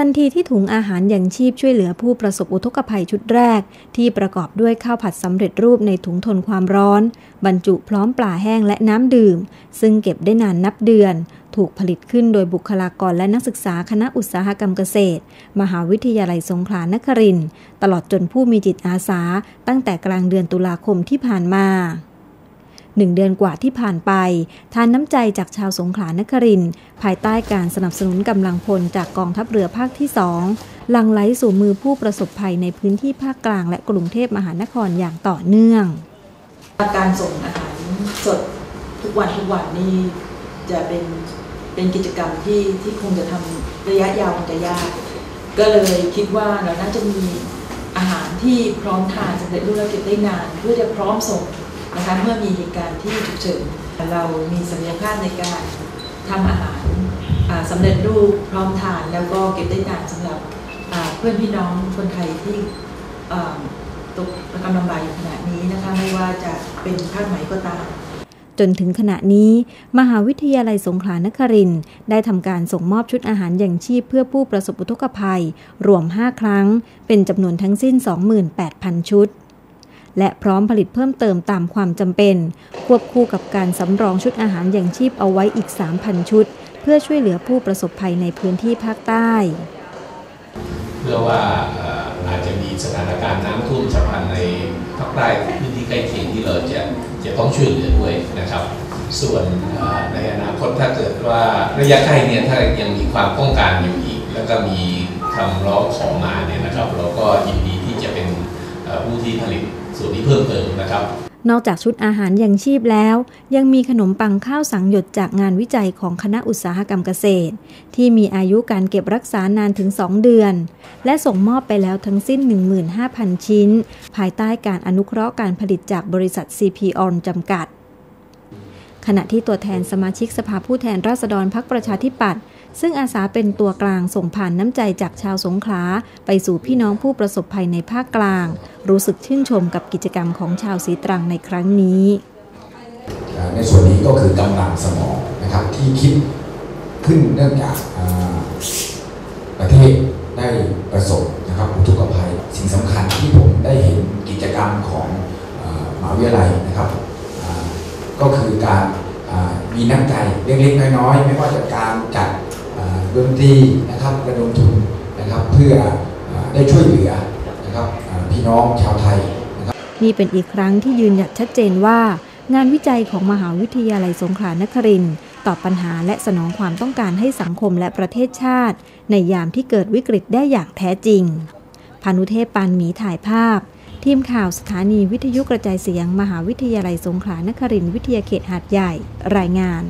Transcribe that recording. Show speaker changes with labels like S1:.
S1: ทันทีที่ถุงอาหารอย่างชีพช่วยเหลือผู้ประสบอุทกภัยชุดแรก ที่ประกอบด้วยข้าวผัดสำเร็จรูปในถุงทนความร้อน บรรจุพร้อมปลาแห้งและน้ำดื่ม ซึ่งเก็บได้นานนับเดือน ถูกผลิตขึ้นโดยบุคลากรและนักศึกษาคณะอุตสาหกรรมเกษตร มหาวิทยาลัยสงขลานครินตลอดจนผู้มีจิตอาสา ตั้งแต่กลางเดือนตุลาคมที่ผ่านมา หนึ่งเดือนกว่าที่ผ่านไป ทานน้ำใจจากชาวสงขลานครินภายใต้การสนับสนุนกำลังพลจากกองทัพเรือภาคที่สองลังไหลสู่มือผู้ประสบภัยในพื้นที่ภาคกลางและกรุงเทพมหานครอย่างต่อเนื่อง
S2: การส่งอาหารสดทุกวันทุกวันนี่จะเป็นเป็นกิจกรรมที่ที่คงจะทำระยะยาวคงจะยาก ก็เลยคิดว่าเราน่าจะมีอาหารที่พร้อมทานสำเร็จรูปและเก็บได้นาน เพื่อจะพร้อมส่ง นะคะเมื่อมีเหตุการณ์ที่ฉุกเฉินเรามีศักยภาพในการทำอาหารสำเร็จรูปพร้อมทานแล้วก็เก็บได้นานสำหรับเพื่อนพี่น้องคนไทยที่ตกกำลำบากอยู่ขณะนี้นะคะไม่ว่าจะเป็นภาคไหนก็ตาม
S1: จนถึงขณะนี้ มหาวิทยาลัยสงขลานครินได้ทำการส่งมอบชุดอาหารอย่างชีพเพื่อผู้ประสบอุทกภัย รวม 5 ครั้ง เป็นจำนวนทั้งสิ้น 28,000 ชุด และพร้อมผลิตเพิ่มเติมตามความจำเป็น ควบคู่กับการสำรองชุดอาหารอย่างชีพเอาไว้อีก 3,000 ชุด เพื่อช่วยเหลือผู้ประสบภัยในพื้นที่ภาคใต้
S3: เพื่อว่าอาจจะมีสถานการณ์น้ำท่วมฉับพลันในภาคใต้พื้นที่ใกล้เคียงที่เราจะจะต้องช่วยเหลือด้วยนะครับ ส่วนในอนาคตถ้าเกิดว่าระยะใกล้เนี่ยถ้ายังมีความต้องการอยู่อีก แล้วก็มีคำร้องขอมาเนี่ยนะครับ เราก็ยินดีที่จะเป็น ผู้ที่ผลิตส่วนนี้เพิ่มเติมนะครับ
S1: นอกจากชุดอาหารยังชีพแล้ว ยังมีขนมปังข้าวสังหยดจากงานวิจัยของคณะอุตสาหกรรมเกษตร ที่มีอายุการเก็บรักษานานถึง 2 เดือน และส่งมอบไปแล้วทั้งสิ้น 15,000 ชิ้น ภายใต้การอนุเคราะห์การผลิตจากบริษัท CP On จำกัด ขณะที่ตัวแทนสมาชิกสภาผู้แทนราษฎรพักประชาธิปัตย์ ซึ่งอาสาเป็นตัวกลางส่งผ่านน้ำใจจากชาวสงขลาไปสู่พี่น้องผู้ประสบภัยในภาคกลาง รู้สึกชื่นชมกับกิจกรรมของชาวสีตรังในครั้งนี้
S4: ในส่วนนี้ก็คือกำลังสมองนะครับที่คิดขึ้นเนื่องจากประเทศได้ประสบนะครับอุทกภัย สิ่งสำคัญที่ผมได้เห็นกิจกรรมของมหาวิทยาลัยนะครับก็คือการมีน้ำใจเล็กๆน้อยๆไม่ว่าจะการจัด ดนตรีนะครับระดมทุนนะครับเพื่อได้ช่วยเหลือนะครับพี่น้องชาวไทยนะครับ
S1: นี่เป็นอีกครั้งที่ยืนหยัดชัดเจนว่า งานวิจัยของมหาวิทยาลัยสงขลานครินตอบปัญหาและสนองความต้องการให้สังคมและประเทศชาติ ในยามที่เกิดวิกฤตได้อย่างแท้จริง พานุเทพปานหมีถ่ายภาพ ทีมข่าวสถานีวิทยุกระจายเสียง มหาวิทยาลัยสงขลานครินวิทยาเขตหาดใหญ่ รายงาน